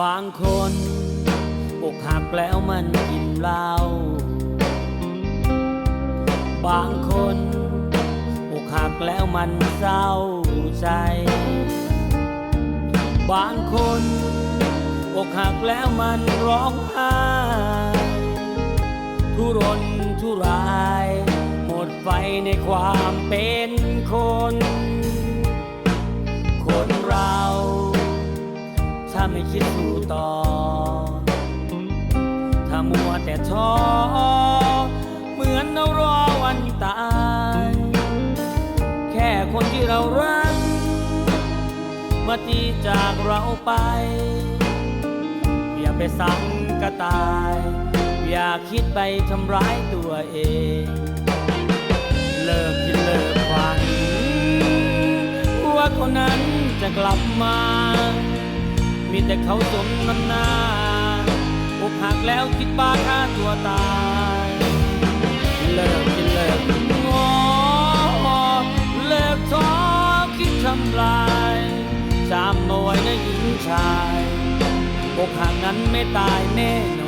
บางคนอกหักแล้วมันกินเหล้า บางคนอกหักแล้วมันเศร้าใจ บางคนอกหักแล้วมันร้องไห้ทุรนทุราย หมดไฟในความเป็นคน ถ้าไม่คิดสู้ต่อ ถ้ามัวแต่ท้อเหมือนเรารอวันตาย แค่คนที่เรารักมาตีจากเราไปอย่าไปสังกตาย อย่าคิดไปทำร้ายตัวเอง เลิกคิดเลิกฝันว่าคนนั้นจะกลับมา มีแต่เขาสมน้ำหน้าอกหักแล้วคิดบ้าฆ่าตัวตายเลิกกินเลิกงอเลิกท้อคิดทำลายจำเอาไว้นะหญิงชายอกหักนั้นไม่ตายแน่